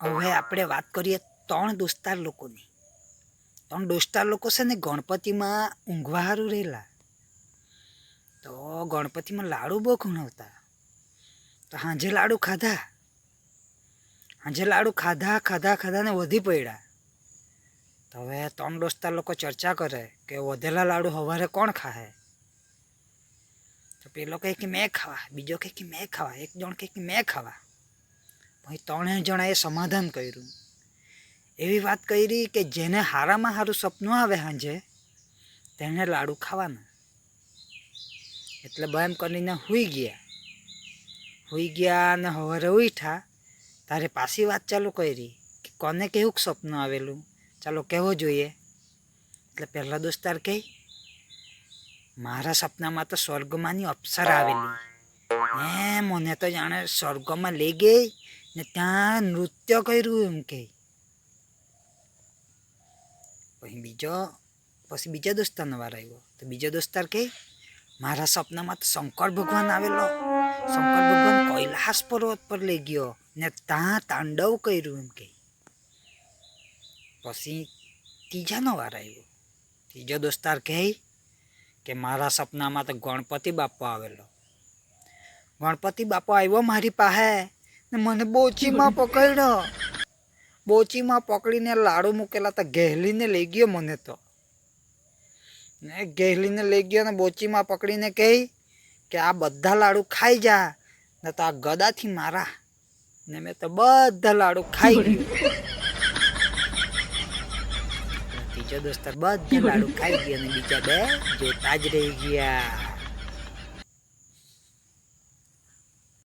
હવે આપણે વાત કરીએ ત્રણ દોસ્તાર લોકોની. ત્રણ દોસ્તાર લોકો છે ને ગણપતિમાં ઊંઘવા સારું રહેલા. તો ગણપતિમાં લાડુ બહુ ખવડાવતા. તો સાંજે લાડુ ખાધા. સાંજે લાડુ ખાધા ખાધા ખાધા ને વધી પડ્યા. તો હવે ત્રણ દોસ્તાર લોકો ચર્ચા કરે કે વધેલા લાડુ સવારે કોણ ખાહે? તો પેલો કહે કે મેં ખાવા, બીજો કહે કે મેં ખાવા, એક જણ કહે કે મેં ખાવા. પછી ત્રણેય જણાએ સમાધાન કર્યું. એવી વાત કરી કે જેને હારામાં સારું સપનું આવે સાંજે તેને લાડુ ખાવાના. એટલે એમ કરીને સૂઈ ગયા. સૂઈ ગયા અને સવારે ઉઠા તારે પાછી વાત ચાલુ કરી કે કોને કેવું સપનું આવેલું? ચાલો કહેવો જોઈએ? એટલે પહેલા દોસ્તાર કહે, મારા સપનામાં તો સ્વર્ગમાંની અપ્સરા આવેલી. ને મને તો જાણે સ્વર્ગમાં લઈ ગઈ ને ત્યાં નૃત્ય કર્યું એમ કે. પછી બીજો, પછી બીજા દોસ્તારનો વાર આવ્યો. તો બીજો દોસ્તાર કે, મારા સપનામાં તો શંકર ભગવાન આવેલો. શંકર ભગવાન કૈલાસ પર્વત પર લઈ ગયો ને ત્યાં તાંડવ કર્યું એમ કે. પછી ત્રીજાનો વાર આવ્યો. ત્રીજો દોસ્તાર કહે કે મારા સપનામાં તો ગણપતિ બાપા આવેલો. ગણપતિ બાપો આવ્યો મારી પાસે ને મને બોચીમાં પકડ્યો. બોચીમાં પકડીને લાડુ મૂકેલા તો ગહેલીને લઈ ગયો મને તો. ને ગહેલીને લઈ ગયો ને બોચીમાં પકડીને કહી કે આ બધા લાડુ ખાઈ જા, ને તો આ ગદાથી મારા. ને મેં તો બધા લાડુ ખાઈ ગયું. બીજો દોસ્તાર, બધા લાડુ ખાઈ ગયા ને બીજા બે જોતા જ રહી ગયા.